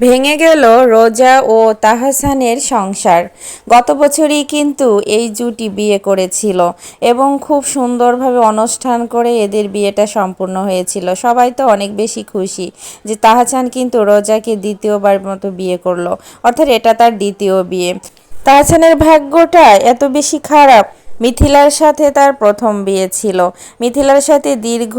ভেঙে গেল রোজা ও তাহসানের সংসার। গত বছরই কিন্তু এই জুটি বিয়ে করেছিল এবং খুব সুন্দরভাবে অনুষ্ঠান করে এদের বিয়েটা সম্পূর্ণ হয়েছিল। সবাই তো অনেক বেশি খুশি যে তাহসান কিন্তু রোজাকে দ্বিতীয়বার মতো বিয়ে করল, অর্থাৎ এটা তার দ্বিতীয় বিয়ে। তাহসানের ভাগ্যটা এত বেশি খারাপ মিথিলার সাথে তার প্রথম বিয়ে ছিল। মিথিলার সাথে দীর্ঘ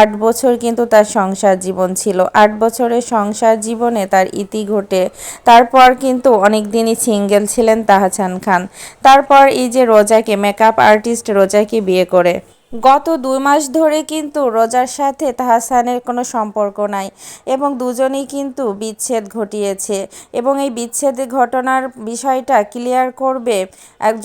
আট বছর কিন্তু তার সংসার জীবন ছিল। আট বছরের সংসার জীবনে তার ইতি ঘটে। তারপর কিন্তু অনেক দিনই সিঙ্গেল ছিলেন তাহসান খান। তারপর এই যে রোজাকে মেকআপ আর্টিস্ট রোজাকে বিয়ে করে। গত দুই মাস ধরে কিন্তু রোজার সাথে তাহসানের কোনো সম্পর্ক নাই এবং দুজনেই কিন্তু বিচ্ছেদ ঘটিয়েছে এবং এই বিচ্ছেদ ঘটনার বিষয়টা ক্লিয়ার করবে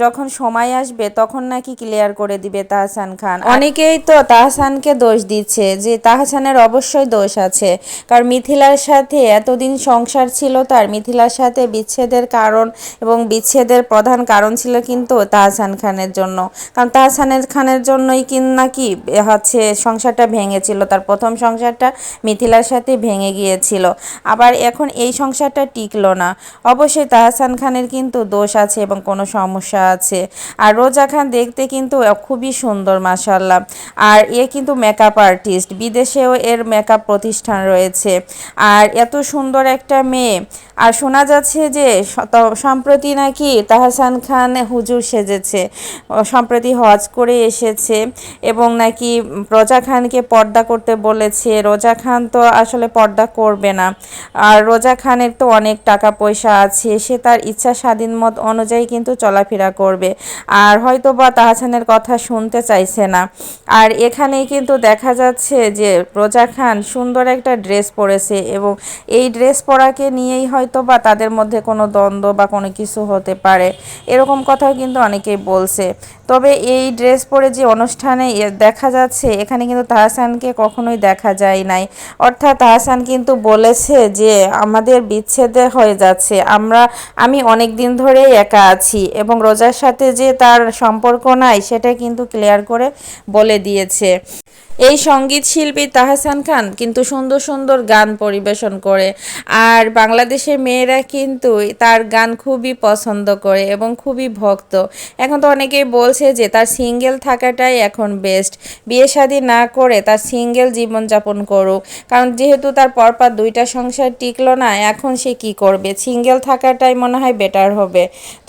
যখন সময় আসবে তখন নাকি ক্লিয়ার করে দিবে তাহসান খান। অনেকেই তো তাহসানকে দোষ দিচ্ছে যে তাহসানের অবশ্যই দোষ আছে, কারণ মিথিলার সাথে এতদিন সংসার ছিল তার, মিথিলার সাথে বিচ্ছেদের কারণ এবং বিচ্ছেদের প্রধান কারণ ছিল কিন্তু তাহসান খানের জন্য। কারণ তাহসানের খানের জন্যই কি নাকি হচ্ছে সংসারটা ভেঙেছিল। তার প্রথম সংসারটা মিথিলার সাথে ভেঙে গিয়েছিল। আবার এখন এই সংসারটা টিকলো না। অবশ্যই তাহসান খানের কিন্তু দোষ আছে এবং কোনো সমস্যা আছে। আর রোজা খান দেখতে কিন্তু খুবই সুন্দর মাসাল্লাহ আর এ কিন্তু মেকআপ আর্টিস্ট বিদেশেও এর মেকআপ প্রতিষ্ঠান রয়েছে। আর এত সুন্দর একটা মেয়ে। আর শোনা যাচ্ছে যে সম্প্রতি নাকি তাহসান খান হুজুর সেজেছে। সম্প্রতি হজ করে এসেছে। এবং নাকি রোজা খানকে পর্দা করতে বলেছে। রোজা খান তো আসলে পর্দা করবে না। আর রোজা খানের তো অনেক টাকা পয়সা আছে, সে তার ইচ্ছা স্বাধীন মত অনুযায়ী কিন্তু চলাফেরা করবে। আর হয়তো বা তাহসানের কথা শুনতে চাইছে না। আর এখানেই কিন্তু দেখা যাচ্ছে যে রোজা খান সুন্দর একটা ড্রেস পরেছে এবং এই ড্রেস পরাকে নিয়েই হয়তো বা তাদের মধ্যে কোনো দ্বন্দ্ব বা কোনো কিছু হতে পারে। এরকম কথাও কিন্তু অনেকেই বলছে। তবে এই ড্রেস পরে যে অনুষ্ঠানে দেখা যাচ্ছে, এখানে কিন্তু তাহসানকে কখনোই দেখা যায় নাই। অর্থাৎ তাহসান কিন্তু বলেছে যে, আমাদের বিচ্ছেদে হয়ে যাচ্ছে। আমরা, আমি অনেক দিন ধরেই একা আছি এবং রোজার সাথে যে তার সম্পর্ক নাই সেটা কিন্তু ক্লিয়ার করে বলে দিয়েছে। এই সংগীত শিল্পী তাহসান খান কিন্তু সুন্দর সুন্দর গান পরিবেশন করে। আর বাংলাদেশের মেয়েরা কিন্তু তার গান খুবই পছন্দ করে এবং খুবই ভক্ত। এখন তো অনেকেই বলছে যে, তার সিঙ্গেল থাকাটাই এখন বেস্ট বিয়ে শাদী না করে তার সিঙ্গেল জীবনযাপন করুক। কারণ যেহেতু তার পরপর দুইটা সংসার টিকলো না, এখন সে কি করবে? সিঙ্গেল থাকাটাই মনে হয় বেটার হবে। তো